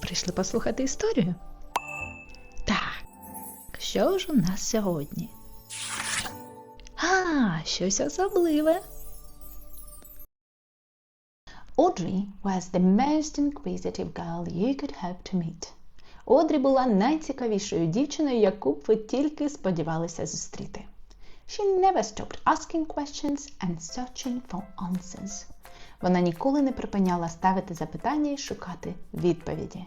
прийшли послухати історію? Так, що ж у нас сьогодні? А, щось особливе. Audrey was the most inquisitive girl you could hope to meet. Одрі була найцікавішою дівчиною, яку б ви тільки сподівалися зустріти. She never stopped asking questions and searching for answers. Вона ніколи не припиняла ставити запитання і шукати відповіді.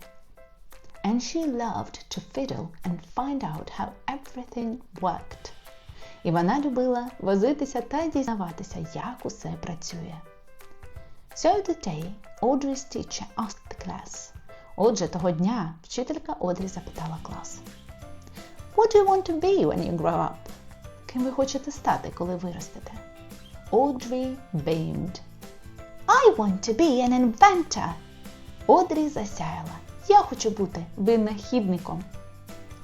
And she loved to fiddle and find out how everything worked. І вона любила возитися та дізнаватися, як усе працює. So the day Audrey's teacher asked the class. Отже, того дня вчителька Одрі запитала клас. What do you want to be when you grow up? Ким ви хочете стати, коли виростете? Audrey beamed. I want to be an inventor. Одрі засяяла. Я хочу бути винахідником.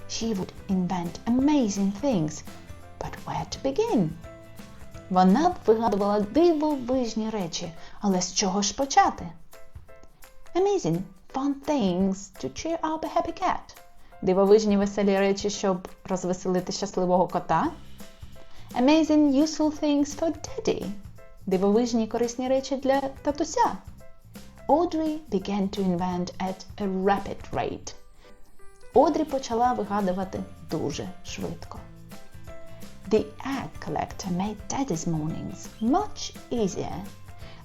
She would invent amazing things. But where to begin? Вона б вигадувала дивовижні речі, але з чого ж почати? Amazing fun things to cheer up a happy cat. Дивовижні веселі речі, щоб розвеселити щасливого кота. Amazing useful things for daddy. Дивовижні корисні речі для татуся. Audrey began to invent at a rapid rate. Одрі почала вигадувати дуже швидко. The egg collector made daddy's mornings much easier.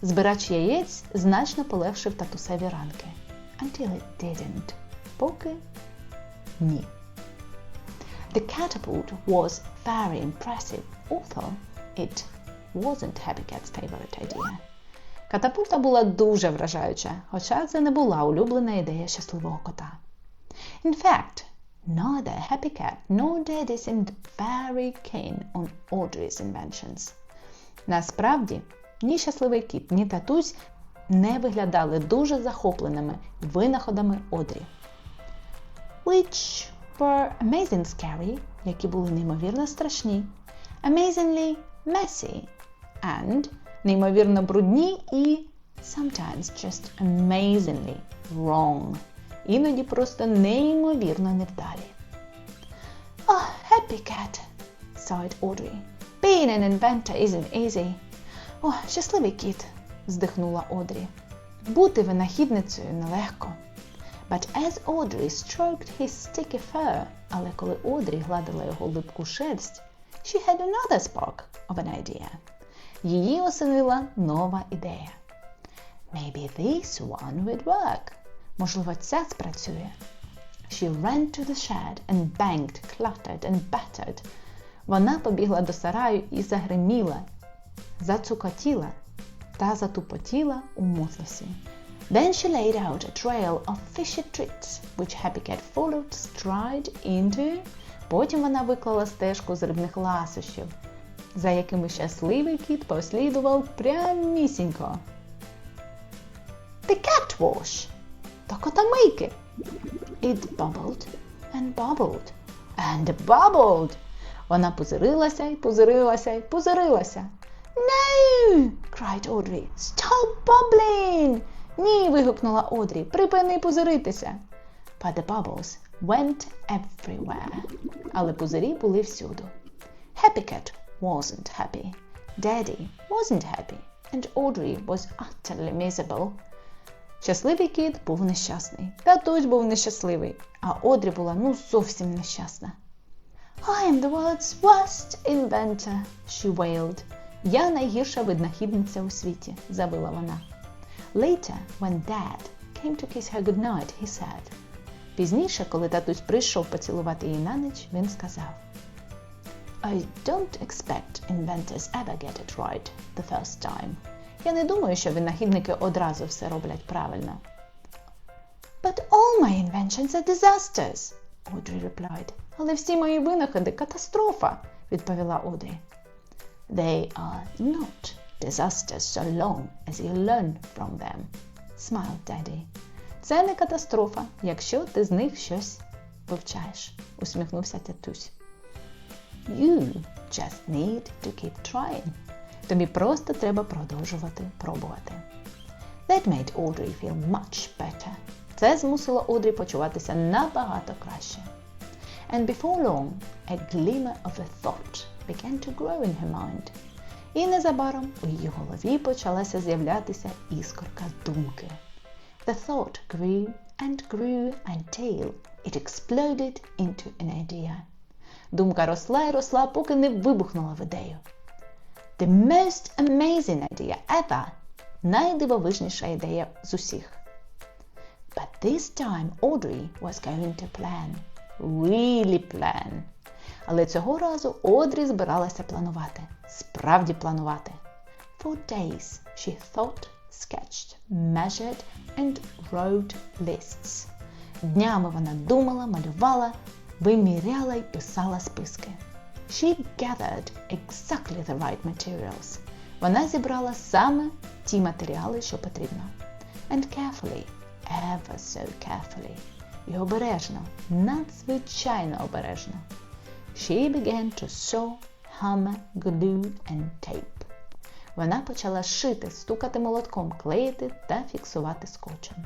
Збирач яєць значно полегшив татусеві ранки. Until it didn't. Поки ні. The catapult was very impressive, although it wasn't Happy Cat's favorite idea. Катапульта була дуже вражаюча, хоча це не була улюблена ідея щасливого кота. In fact, neither Happy Cat nor Daddy seemed very keen on Audrey's inventions. Насправді, ні щасливий кіт, ні татусь не виглядали дуже захопленими винаходами Одрі. Which were amazing scary, які були неймовірно страшні, amazingly messy, and неймовірно брудні і sometimes just amazingly wrong. Іноді просто неймовірно невдалі. Oh, happy cat, sighed Audrey. Being an inventor isn't easy. О, oh, щасливий кіт, здихнула Одрі. Бути винахідницею нелегко. But as Audrey stroked his sticky fur, але коли Одрі гладила його липку шерсть, she had another spark of an idea. Її осенила нова ідея. Maybe this one would work. Можливо, ця спрацює. She ran to the shed and banged, cluttered and battered. Вона побігла до сараю і загриміла, зацукотіла та затупотіла у мотлесі. Then she laid out a trail of fishy treats, which Happy Cat followed stride into. Потім вона виклала стежку з рибних ласощів, за якими щасливий кіт послідував прямісінько. The cat wash! До котомийки! It bubbled and bubbled and bubbled. Вона пузирилася і пузирилася і пузирилася. No! cried Audrey. Stop bubbling! Ні, вигукнула Одрі. Припини пузиритися. But the bubbles went everywhere. Але пузирі були всюду. Happy Cat wasn't happy. Daddy wasn't happy. And Audrey was utterly miserable. Щасливий кіт був нещасний. Татусь був нещасливий, а Одрі була ну зовсім нещасна. I am the world's worst inventor, she wailed. Я найгірша виднахідниця у світі, завила вона. Later, when Dad came to kiss her goodnight, he said. Пізніше, коли татусь прийшов поцілувати її на ніч, він сказав I don't expect inventors ever get it right the first time. Я не думаю, що винахідники одразу все роблять правильно. But all my inventions are disasters, Audrey replied. Але всі мої винаходи катастрофа, відповіла Одрі. They are not disasters so long as you learn from them, smiled Daddy. Це не катастрофа, якщо ти з них щось вивчаєш, усміхнувся татусь. You just need to keep trying. Тобі просто треба продовжувати пробувати. That made Audrey feel much better. Це змусило Одрі почуватися набагато краще. And before long, a glimmer of a thought began to grow in her mind. І незабаром у її голові почалася з'являтися іскорка думки. The thought grew and grew until it exploded into an idea. Думка росла і росла, поки не вибухнула в ідею. The most amazing idea ever. Найдивовижніша ідея з усіх. But this time Audrey was going to plan. Really plan. Але цього разу Одрі збиралася планувати. Справді планувати. For days she thought, sketched, measured and wrote lists. Днями вона думала, малювала, виміряла й писала списки. She gathered exactly the right materials. Вона зібрала саме ті матеріали, що потрібно. And carefully, ever so carefully, і обережно, надзвичайно обережно. She began to sew, hammer, glue and tape. Вона почала шити, стукати молотком, клеїти та фіксувати скотчем.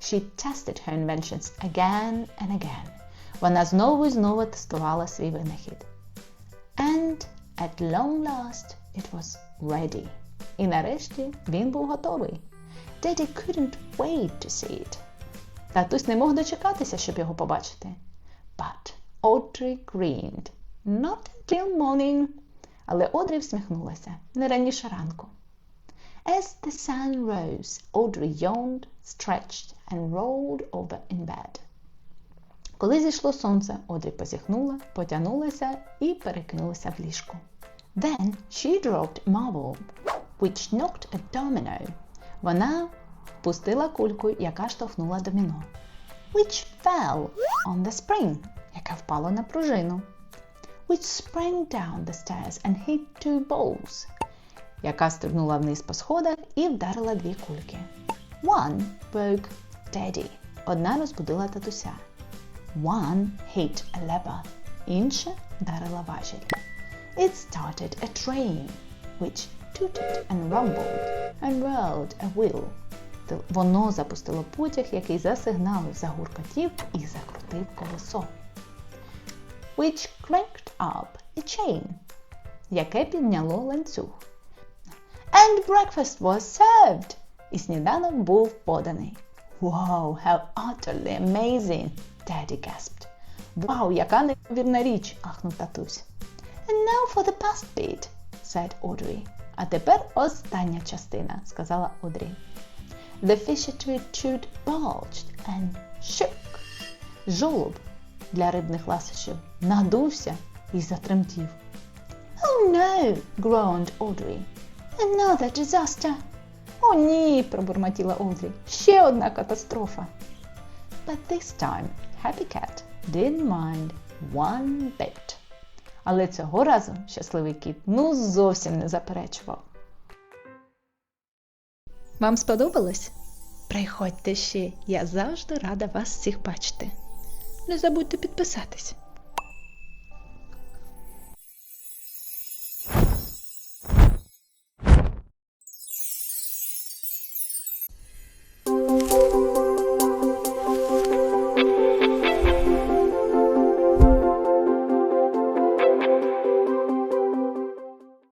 She tested her inventions again and again. Вона знову і знову тестувала свій винахід. And at long last it was ready. І нарешті він був готовий. Daddy couldn't wait to see it. Татусь не мог дочекатися, щоб його побачити. But Audrey grinned. Not until morning. Але Одрі всміхнулася не раніше ранку. As the sun rose, Audrey yawned, stretched and rolled over in bed. Коли зійшло сонце, Одрі позіхнула, потягнулася і перекинулася в ліжку. Then she dropped marble, which knocked a domino. Вона пустила кульку, яка штовхнула доміно. Which fell on the spring, яка впала на пружину. Which sprang down the stairs and hit two balls, яка стрибнула вниз по сходах і вдарила дві кульки. One broke Daddy. Одна розбудила татуся. One hit a lever. Інша вдарила важіль. It started a train, which tooted and rumbled and whirled a wheel. Воно запустило потяг, який засигналив, загуркотів і закрутив колесо. Which cranked up a chain, яке підняло ланцюг. And breakfast was served. І сніданок був поданий. Wow, how utterly amazing! Daddy gasped. Вау, яка неймовірна річ! ахнув татусь. And now for the past bit, said Audrey. А тепер остання частина, сказала Одрі. The fisher chewed, bulged and shook. Жолоб для рибних ласощів надувся і затремтів. Oh no, groaned Audrey. Another disaster. О ні, пробурмотіла Одрі. Ще одна катастрофа. But this time Happy Cat didn't mind one bit. Але цього разу щасливий кіт ну зовсім не заперечував. Вам сподобалось? Приходьте ще, я завжди рада вас всіх бачити. Не забудьте підписатись.